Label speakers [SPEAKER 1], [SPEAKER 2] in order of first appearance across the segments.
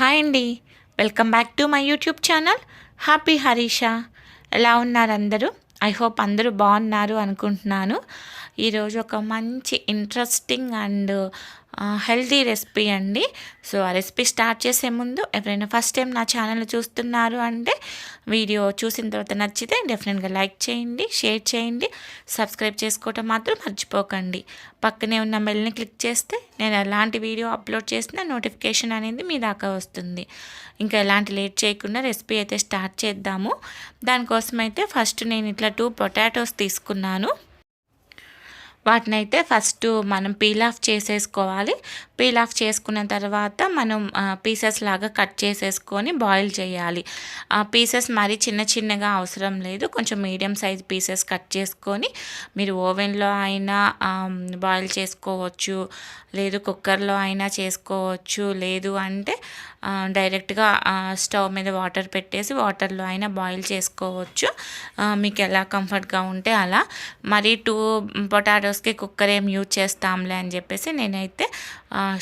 [SPEAKER 1] Hi అండి. Welcome back to my YouTube channel. Happy Harisha. ఎలా ఉన్నారు అందరూ? ఐ హోప్ అందరూ బాగున్నారు అనుకుంటున్నాను. ఈరోజు ఒక మంచి ఇంట్రెస్టింగ్ అండ్ హెల్తీ రెసిపీ అండి. సో ఆ రెసిపీ స్టార్ట్ చేసే ముందు ఎవరైనా ఫస్ట్ టైం నా ఛానల్ చూస్తున్నారు అంటే వీడియో చూసిన తర్వాత నచ్చితే డెఫినెట్గా లైక్ చేయండి షేర్ చేయండి సబ్స్క్రైబ్ చేసుకోవటం మాత్రం మర్చిపోకండి. పక్కనే ఉన్న బెల్ని క్లిక్ చేస్తే నేను ఎలాంటి వీడియో అప్లోడ్ చేసినా నోటిఫికేషన్ అనేది మీ దాకా వస్తుంది. ఇంకా ఎలాంటి లేట్ చేయకుండా రెసిపీ అయితే స్టార్ట్ చేద్దాము. దానికోసం అయితే ఫస్ట్ నేను ఇట్లా టూ పొటాటోస్ తీసుకున్నాను. వాటిని అయితే ఫస్ట్ మనం పీల్ ఆఫ్ చేసేసుకోవాలి. పీల్ ఆఫ్ చేసుకున్న తర్వాత మనం పీసెస్ లాగా కట్ చేసేసుకొని బాయిల్ చేయాలి. ఆ పీసెస్ మరీ చిన్న చిన్నగా అవసరం లేదు. కొంచెం మీడియం సైజ్ పీసెస్ కట్ చేసుకొని మీరు ఓవెన్లో అయినా బాయిల్ చేసుకోవచ్చు. లేదు కుక్కర్లో అయినా చేసుకోవచ్చు. లేదు అంటే డైరెక్ట్గా స్టవ్ మీద వాటర్ పెట్టేసి వాటర్లో అయినా బాయిల్ చేసుకోవచ్చు. మీకు ఎలా కంఫర్ట్గా ఉంటే అలా. మరి టూ పొటాటోస్కి కుక్కర్ ఏం యూజ్ చేస్తాంలే అని చెప్పేసి నేనైతే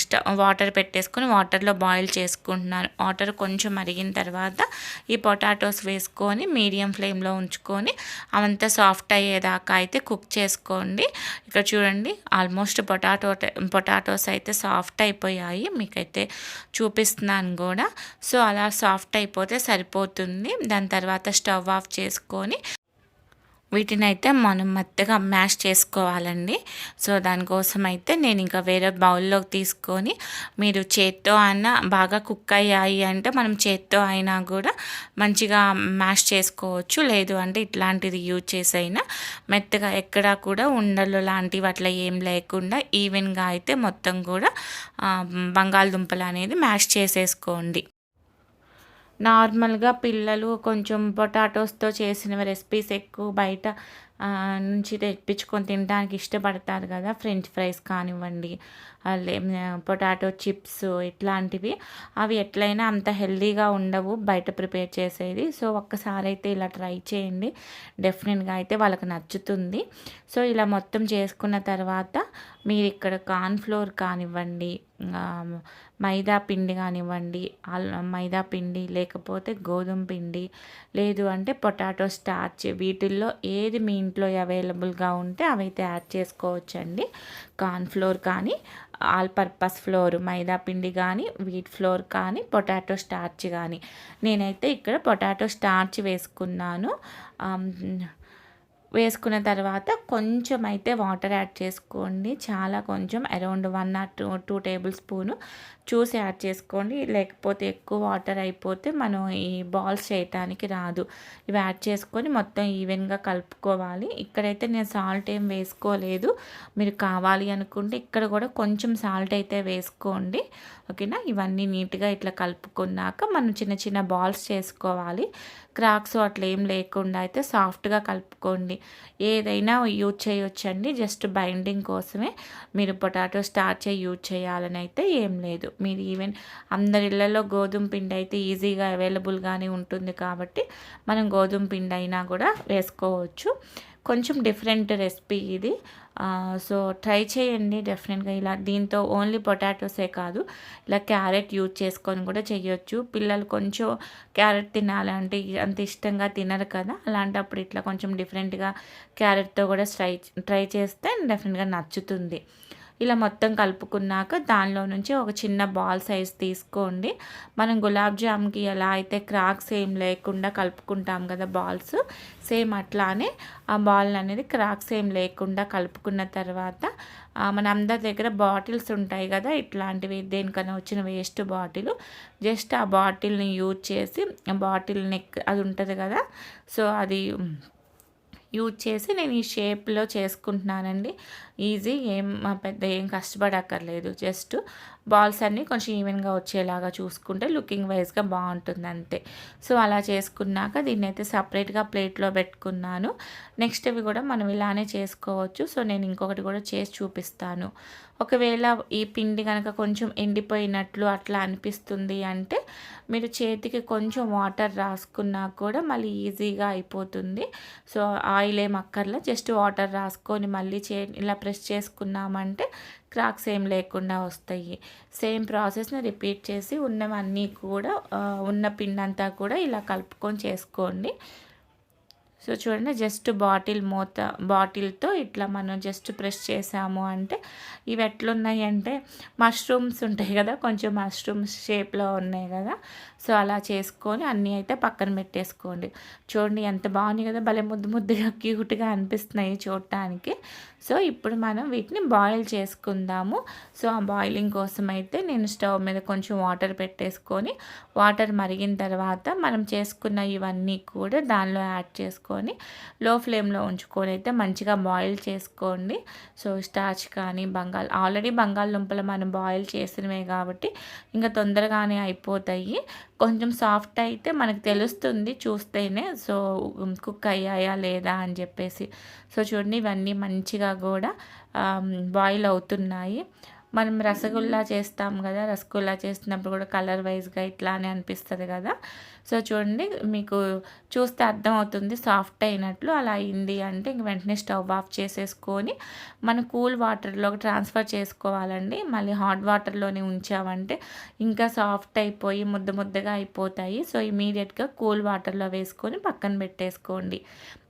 [SPEAKER 1] స్టవ్ వాటర్ పెట్టేసుకొని వాటర్లో బాయిల్ చేసుకుంటున్నాను. వాటర్ కొంచెం మరిగిన తర్వాత ఈ పొటాటోస్ వేసుకొని మీడియం ఫ్లేమ్లో ఉంచుకొని అవంతా సాఫ్ట్ అయ్యేదాకా అయితే కుక్ చేసుకోండి. ఇక్కడ చూడండి ఆల్మోస్ట్ పొటాటో పొటాటోస్ అయితే సాఫ్ట్ అయిపోయాయి. మీకైతే చూపిస్తున్నాను. కూడా సో అలా సాఫ్ట్ అయిపోతే సరిపోతుంది. దాని తర్వాత స్టవ్ ఆఫ్ చేసుకొని వీటిని అయితే మనం మెత్తగా మ్యాష్ చేసుకోవాలండి. సో దానికోసం అయితే నేను ఇంకా వేరే బౌల్లోకి తీసుకొని మీరు చేత్తో అయినా బాగా కుక్ అయ్యాయి అంటే మనం చేత్తో అయినా కూడా మంచిగా మ్యాష్ చేసుకోవచ్చు. లేదు అంటే ఇట్లాంటిది యూజ్ చేసైనా మెత్తగా ఎక్కడా కూడా ఉండలు లాంటివి అట్లా ఏం లేకుండా ఈవెన్గా అయితే మొత్తం కూడా బంగాళదుంపలు అనేది మ్యాష్ చేసేసుకోండి. నార్మల్గా పిల్లలు కొంచెం పొటాటోస్తో చేసిన రెసిపీస్ ఎక్కువ బయట నుంచి తెప్పించుకొని తినడానికి ఇష్టపడతారు కదా ఫ్రెంచ్ ఫ్రైస్ కానివ్వండి పొటాటో చిప్స్ ఇట్లాంటివి. అవి ఎట్లయినా అంత హెల్దీగా ఉండవు బయట ప్రిపేర్ చేసేది. సో ఒక్కసారి అయితే ఇలా ట్రై చేయండి. డెఫినెట్గా అయితే వాళ్ళకి నచ్చుతుంది. సో ఇలా మొత్తం చేసుకున్న తర్వాత మీరు ఇక్కడ కార్న్ఫ్లోర్ కానివ్వండి మైదా పిండి కానివ్వండి మైదా పిండి లేకపోతే గోధుమ పిండి లేదు అంటే పొటాటో స్టార్చ్ వీటిల్లో ఏది మీ ఇంట్లో అవైలబుల్గా ఉంటే అవైతే యాడ్ చేసుకోవచ్చండి. కార్న్ ఫ్లోర్ కానీ ఆల్ పర్పస్ ఫ్లోర్ మైదా పిండి కానీ వీట్ ఫ్లోర్ కానీ పొటాటో స్టార్చ్ కానీ. నేనైతే ఇక్కడ పొటాటో స్టార్చ్ వేసుకున్నాను. వేసుకున్న తర్వాత కొంచెం అయితే వాటర్ యాడ్ చేసుకోండి. చాలా కొంచెం around one or two two tablespoon చూసి యాడ్ చేసుకోండి. లేకపోతే ఎక్కువ వాటర్ అయిపోతే మనం ఈ బాల్స్ చేయటానికి రాదు. ఇవి యాడ్ చేసుకొని మొత్తం ఈవెన్గా కలుపుకోవాలి. ఇక్కడైతే నేను సాల్ట్ ఏం వేసుకోలేదు. మీరు కావాలి అనుకుంటే ఇక్కడ కూడా కొంచెం సాల్ట్ అయితే వేసుకోండి. ఓకేనా? ఇవన్నీ నీట్గా ఇట్లా కలుపుకున్నాక మనం చిన్న చిన్న బాల్స్ చేసుకోవాలి. క్రాక్స్ అట్లా ఏం లేకుండా అయితే సాఫ్ట్గా కలుపుకోండి. ఏదైనా యూజ్ చేయొచ్చండి. జస్ట్ బైండింగ్ కోసమే మీరు పొటాటో స్టార్చ్ యూజ్ చేయాలని అయితే ఏం లేదు. మీరు ఈవెన్ అందరి ఇళ్ళలో గోధుమ పిండి అయితే ఈజీగా అవైలబుల్గానే ఉంటుంది కాబట్టి మనం గోధుమ పిండి అయినా కూడా వేసుకోవచ్చు. కొంచెం డిఫరెంట్ రెసిపీ ఇది. సో ట్రై చేయండి డెఫినెట్గా ఇలా. దీంతో ఓన్లీ పొటాటోసే కాదు ఇలా క్యారెట్ యూజ్ చేసుకొని కూడా చేయొచ్చు. పిల్లలు కొంచెం క్యారెట్ తినాలంటే అంత ఇష్టంగా తినరు కదా. అలాంటప్పుడు ఇట్లా కొంచెం డిఫరెంట్గా క్యారెట్తో కూడా ట్రై ట్రై చేస్తే డెఫినెట్గా నచ్చుతుంది. ఇలా మొత్తం కలుపుకున్నాక దానిలో నుంచి ఒక చిన్న బాల్ సైజ్ తీసుకోండి. మనం గులాబ్ జామ్కి ఎలా అయితే క్రాక్స్ ఏం లేకుండా కలుపుకుంటాం కదా బాల్స్ సేమ్ అట్లానే ఆ బాల్ అనేది క్రాక్స్ ఏం లేకుండా కలుపుకున్న తర్వాత మన అందరి దగ్గర బాటిల్స్ ఉంటాయి కదా ఇట్లాంటివి దేనికన్నా వచ్చిన వేస్ట్ బాటిల్ జస్ట్ ఆ బాటిల్ని యూజ్ చేసి బాటిల్ నెక్ అది ఉంటుంది కదా సో అది యూజ్ చేసి నేను ఈ షేప్లో చేసుకుంటున్నానండి. ఈజీ ఏం పెద్ద ఏం కష్టపడక్కర్లేదు. జస్ట్ బాల్స్ అన్నీ కొంచెం ఈవెన్గా వచ్చేలాగా చూసుకుంటే లుకింగ్ వైజ్గా బాగుంటుంది అంతే సో అలా చేసుకున్నాక దీన్ని అయితే సపరేట్గా ప్లేట్లో పెట్టుకున్నాను. నెక్స్ట్ ఇవి కూడా మనం ఇలానే చేసుకోవచ్చు. సో నేను ఇంకొకటి కూడా చేసి చూపిస్తాను. ఒకవేళ ఈ పిండి కనుక కొంచెం ఎండిపోయినట్లు అట్లా అనిపిస్తుంది అంటే మీరు చేతికి కొంచెం వాటర్ రాసుకున్నా కూడా మళ్ళీ ఈజీగా అయిపోతుంది. సో ఆయిల్ ఏం అక్కర్లా జస్ట్ వాటర్ రాసుకొని మళ్ళీ చే ఇలా ప్రెస్ చేసుకున్నామంటే క్రాక్స్ ఏం లేకుండా వస్తాయి. సేమ్ ప్రాసెస్ని రిపీట్ చేసి ఉన్నవన్నీ కూడా ఉన్న పిండి అంతా కూడా ఇలా కలుపుకొని చేసుకోండి. సో చూడండి జస్ట్ బాటిల్ మూత బాటిల్తో ఇట్లా మనం జస్ట్ ప్రెస్ చేసాము అంటే ఇవి ఎట్లున్నాయి అంటే మష్రూమ్స్ ఉంటాయి కదా కొంచెం మష్రూమ్స్ షేప్లో ఉన్నాయి కదా. సో అలా చేసుకొని అన్నీ అయితే పక్కన పెట్టేసుకోండి. చూడండి ఎంత బాగుంది కదా భలే ముద్దు ముద్దుగా క్యూట్గా అనిపిస్తున్నాయి చూడటానికి. సో ఇప్పుడు మనం వీటిని బాయిల్ చేసుకుందాము. సో ఆ బాయిలింగ్ కోసం అయితే నేను స్టవ్ మీద కొంచెం వాటర్ పెట్టేసుకొని వాటర్ మరిగిన తర్వాత మనం చేసుకున్న ఇవన్నీ కూడా దానిలో యాడ్ చేసుకొని లో ఫ్లేమ్లో ఉంచుకొని అయితే మంచిగా బాయిల్ చేసుకోండి. సో స్టార్చ్ కానీ బంగాళ ఆల్రెడీ బంగాళదుంపలు మనం బాయిల్ చేసినవే కాబట్టి ఇంకా తొందరగానే అయిపోతాయి. కొంచెం సాఫ్ట్ అయితే మనకు తెలుస్తుంది చూస్తేనే. సో కుక్ అయ్యాయా లేదా అని చెప్పేసి. సో చూడండి ఇవన్నీ మంచిగా కూడా బాయిల్ అవుతున్నాయి. మనం రసగుల్లా చేస్తాం కదా రసగుల్లా చేస్తున్నప్పుడు కూడా కలర్ వైజ్గా ఇట్లానే అనిపిస్తుంది కదా. సో చూడండి మీకు చూస్తే అర్థమవుతుంది సాఫ్ట్ అయినట్లు అలా అయింది అంటే ఇంక వెంటనే స్టవ్ ఆఫ్ చేసేసుకొని మనం కూల్ వాటర్లో ట్రాన్స్ఫర్ చేసుకోవాలండి. మళ్ళీ హాట్ వాటర్లోనే ఉంచామంటే ఇంకా సాఫ్ట్ అయిపోయి ముద్ద ముద్దగా అయిపోతాయి. సో ఇమీడియట్గా కూల్ వాటర్లో వేసుకొని పక్కన పెట్టేసుకోండి.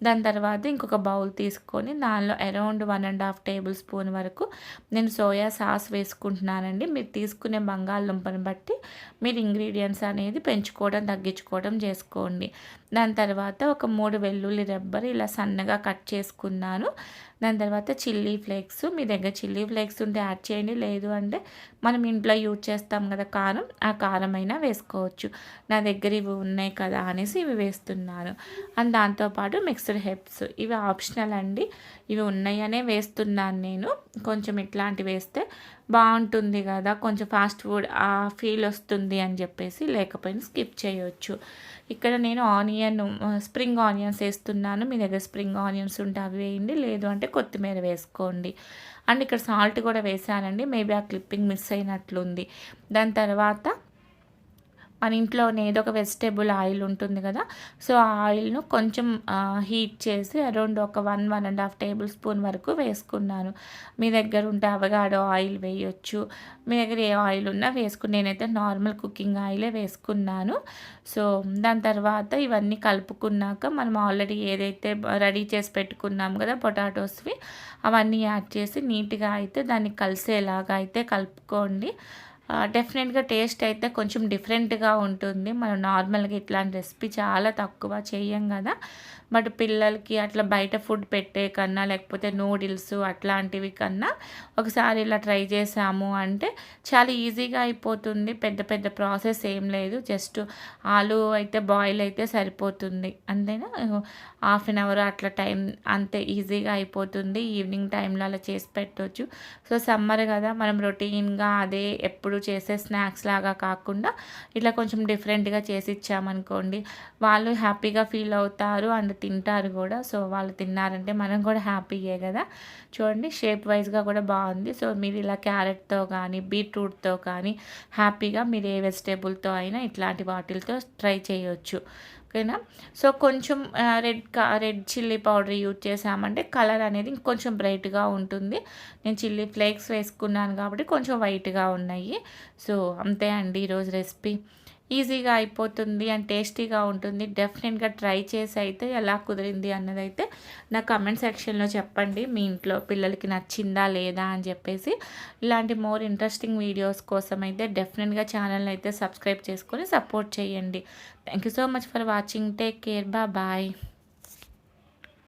[SPEAKER 1] దాని తర్వాత ఇంకొక బౌల్ తీసుకొని దానిలో around one and half tablespoon వరకు నేను సోయా సాస్ వేసుకుంటున్నానండి. మీరు తీసుకునే బంగాళదుంపను బట్టి మీరు ఇంగ్రీడియంట్స్ అనేది పెంచుకోవడం తగ్గించుకోవడం చేసుకోండి. దాని తర్వాత ఒక మూడు వెల్లుల్లి రెబ్బలు ఇలా సన్నగా కట్ చేసుకున్నాను. దాని తర్వాత చిల్లీ ఫ్లేక్స్ మీ దగ్గర చిల్లీ ఫ్లేక్స్ ఉంటే యాడ్ చేయండి. లేదు అంటే మనం ఇంట్లో యూజ్ చేస్తాం కదా కారం ఆ కారం అయినా వేసుకోవచ్చు. నా దగ్గర ఇవి ఉన్నాయి కదా అనేసి ఇవి వేస్తున్నాను. అండ్ దాంతోపాటు మిక్స్డ్ హెప్స్ ఇవి ఆప్షనల్ అండి. ఇవి ఉన్నాయనే వేస్తున్నాను నేను. కొంచెం ఇట్లాంటివి వేస్తే బాగుంటుంది కదా. కొంచెం ఫాస్ట్ ఫుడ్ ఆ ఫీల్ వస్తుంది అని చెప్పేసి లేకపోయినా స్కిప్ చేయొచ్చు. ఇక్కడ నేను ఆనియన్ స్ప్రింగ్ ఆనియన్స్ వేస్తున్నాను. మీ దగ్గర స్ప్రింగ్ ఆనియన్స్ ఉంటే అవి వేయండి. లేదు అంటే కొత్తిమీర వేసుకోండి. అండ్ ఇక్కడ సాల్ట్ కూడా వేసానండి మేబీ ఆ క్లిప్పింగ్ మిస్ అయినట్లుంది. దాని తర్వాత మన ఇంట్లోనే ఏదో ఒక వెజిటేబుల్ ఆయిల్ ఉంటుంది కదా సో ఆ ఆయిల్ను కొంచెం హీట్ చేసి అరౌండ్ ఒక one one and half tablespoon వరకు వేసుకున్నాను. మీ దగ్గర ఉంటే అవగాడో ఆయిల్ వేయొచ్చు. మీ దగ్గర ఏ ఆయిల్ ఉన్నా వేసుకుని నేనైతే నార్మల్ కుకింగ్ ఆయిలే వేసుకున్నాను. సో దాని తర్వాత ఇవన్నీ కలుపుకున్నాక మనం ఆల్రెడీ ఏదైతే రెడీ చేసి పెట్టుకున్నాం కదా పొటాటోస్వి అవన్నీ యాడ్ చేసి నీట్గా అయితే దాన్ని కలిసేలాగా అయితే కలుపుకోండి. డెఫినెట్గా టేస్ట్ అయితే కొంచెం డిఫరెంట్గా ఉంటుంది. మనం నార్మల్గా ఇట్లాంటి రెసిపీ చాలా తక్కువ చేయం కదా. బట్ పిల్లలకి అట్లా బయట ఫుడ్ పెట్టే కన్నా లేకపోతే నూడిల్స్ అట్లాంటివి కన్నా ఒకసారి ఇలా ట్రై చేసాము అంటే చాలా ఈజీగా అయిపోతుంది. పెద్ద పెద్ద ప్రాసెస్ ఏం లేదు. జస్ట్ ఆలు అయితే బాయిల్ అయితే సరిపోతుంది. అంతేనా? హాఫ్ అన్ అవర్ అట్లా టైం అంతే ఈజీగా అయిపోతుంది. ఈవినింగ్ టైంలో అలా చేసి పెట్టవచ్చు సో సమ్మర్ కదా మనం రొటీన్గా అదే ఎప్పుడు చేసే స్నాక్స్ లాగా కాకుండా ఇట్లా కొంచెం డిఫరెంట్గా చేసి ఇచ్చామనుకోండి వాళ్ళు హ్యాపీగా ఫీల్ అవుతారు అండ్ తింటారు కూడా. సో వాళ్ళు తిన్నారంటే మనం కూడా హ్యాపీయే కదా. చూడండి షేప్ వైజ్గా కూడా బాగుంది. సో మీరు ఇలా క్యారెట్తో కానీ బీట్రూట్తో కానీ హ్యాపీగా మీరు ఏ వెజిటేబుల్తో అయినా ఇట్లాంటి వాటిలతో ట్రై చేయొచ్చు. ఓకేనా? సో కొంచెం red red chilli powder use చేసామంటే కలర్ అనేది ఇంకొంచెం బ్రైట్గా ఉంటుంది. నేను చిల్లీ ఫ్లేక్స్ వేసుకున్నాను కాబట్టి కొంచెం వైట్గా ఉన్నాయి. సో అంతే అండి ఈరోజు రెసిపీ. ఈజీగా అయిపోతుంది అండ్ టేస్టీగా ఉంటుంది. డెఫినెట్గా ట్రై చేసి అయితే ఎలా కుదిరింది అన్నది అయితే నా కమెంట్ సెక్షన్లో చెప్పండి. మీ ఇంట్లో పిల్లలకి నచ్చిందా లేదా అని చెప్పేసి. ఇలాంటి మోర్ ఇంట్రెస్టింగ్ వీడియోస్ కోసం అయితే డెఫినెట్గా ఛానల్ని అయితే సబ్స్క్రైబ్ చేసుకొని సపోర్ట్ చేయండి. Thank you so much for watching. Take care. బా బాయ్.